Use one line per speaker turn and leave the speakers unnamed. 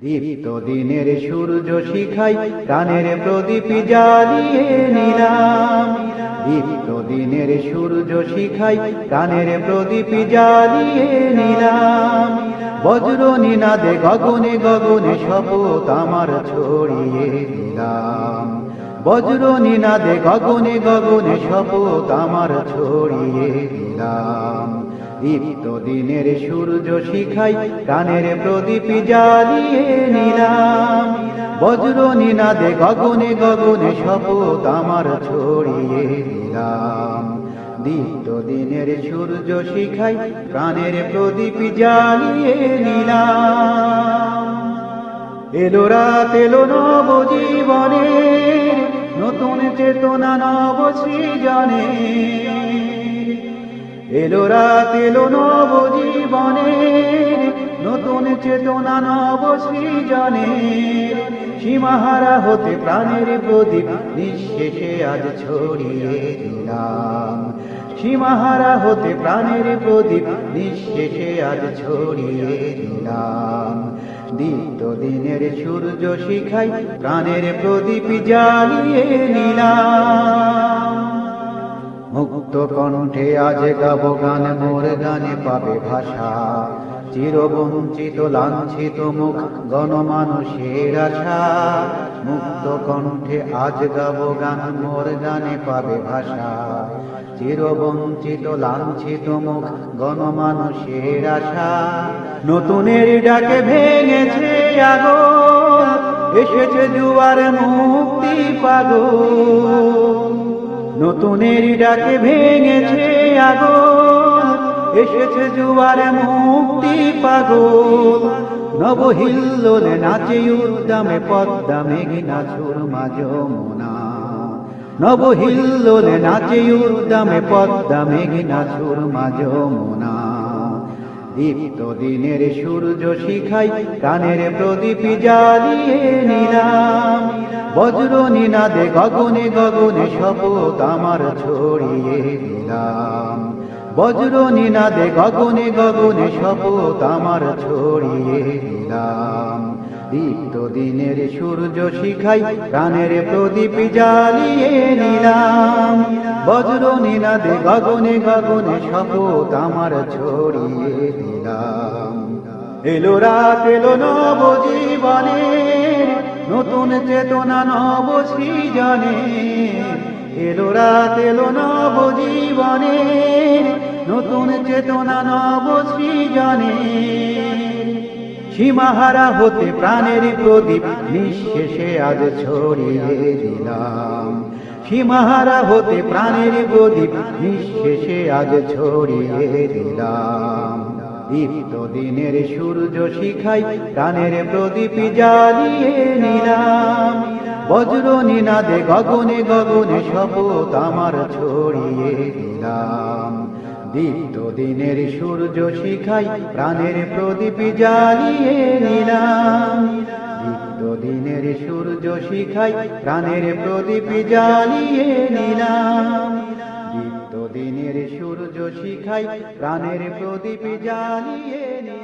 দীপ্ত দিনের সূর্য শিখাই, প্রাণের প্রদীপ জ্বালিয়ে নিলাম। দীপ্ত দিনের সূর্য শিখাই, প্রাণের প্রদীপ জ্বালিয়ে নিলাম। বজ্র নিনাদে গগনে গগনে শপথ আমার ছড়িয়ে দিলাম বজ্র নিনাদে গগনে গগনে শপথ আমার ছড়িয়ে দিলাম দীপ্ত দিনের সূর্য শিখাই প্রাণের প্রদীপ জ্বালিয়ে নিলাম। বজ্র নিনাদে গগনে গগনে শপথ আমার ছড়িয়ে দিলাম দীপ্ত দিনের সূর্য শিখাই, প্রাণের প্রদীপ জ্বালিয়ে নিলাম। এলো রাত, এলো নব জীবনে নতুন চেতনা নব সৃজনে এলো রাত, এলো নব জীবনে নতুন চেতনা নব সৃজনে সীমাহারা হতে প্রাণের প্রদীপ নিঃশেষে আজ ছড়িয়ে দিলাম। সীমাহারা হতে প্রাণের প্রদীপ নিঃশেষে আজ ছড়িয়ে দিলাম। দীপ্ত দিনের সূর্য শিখাই প্রাণের প্রদীপ জ্বালিয়ে নিলাম। মুক্ত কণ্ঠে আজ গাব গান, মোর গানে পাবে ভাষা। চিরবঞ্চিত, লাঞ্ছিত মুখ গণমানুষের আশা। মুক্ত কণ্ঠে আজ গাব গান, মোর গানে পাবে ভাষা। চিরবঞ্চিত, লাঞ্ছিত মুখ গণমানুষের আশা। নতুনের ডাকে ভেঙেছে আগো এসেছে জুয়ার মুক্তি পাগো নতুনের ডাকে ভেঙেছে আগো এসেছে জুয়ারে মুক্তি পাগল। নবহিল্লোলে নাচে উদ্দামে পদ্মা মেঘে নাচুর সুরমা মোনা নবহিল্লোলে নাচে উদ্দামে পদ্মা মেঘে নাচুর মাঝ যমুনা। দীপ্ত দিনের সূর্য শিখাই কানের প্রদীপ জ্বালিয়ে নিলাম। বজ্র নিনাদে গগনে গগনে শপথ আমার ছড়িয়ে দিলাম। বজ্র নিনাদে গগনে গগনে শপথ আমার ছড়িয়ে দিলাম। দীপ্ত দিনের সূর্য শিখাই প্রাণের প্রদীপ জ্বালিয়ে নিলাম। বজ্র নিনাদে গগনে গগনে শপথ আমার ছড়িয়ে দিলাম। এলো রাত, এলো নব জীবনে নতুন চেতনা নব সৃজনে এলো রাত, এলো নব জীবনে নতুন চেতনা নব সৃজনে সীমাহারা হতে প্রাণের প্রদীপ নিঃশেষে আজ ছড়িয়ে দিলাম। সীমাহারা হতে প্রাণের প্রদীপ নিঃশেষে আজ ছড়িয়ে দিলাম। দীপ্ত দিনের সূর্য শিখাই প্রাণের প্রদীপ জ্বালিয়ে নিলাম। বজ্র নিনাদে গগনে গগনে শপথ আমার ছড়িয়ে দিলাম। দীপ্ত দিনের সূর্য শিখাই প্রাণের প্রদীপ জ্বালিয়ে নিলাম। দিনের সূর্য শিখাই প্রাণের প্রদীপ জ্বালিয়ে নিলাম। দিনের সূর্য শিখাই প্রাণের প্রদীপ জ্বালিয়ে নিলাম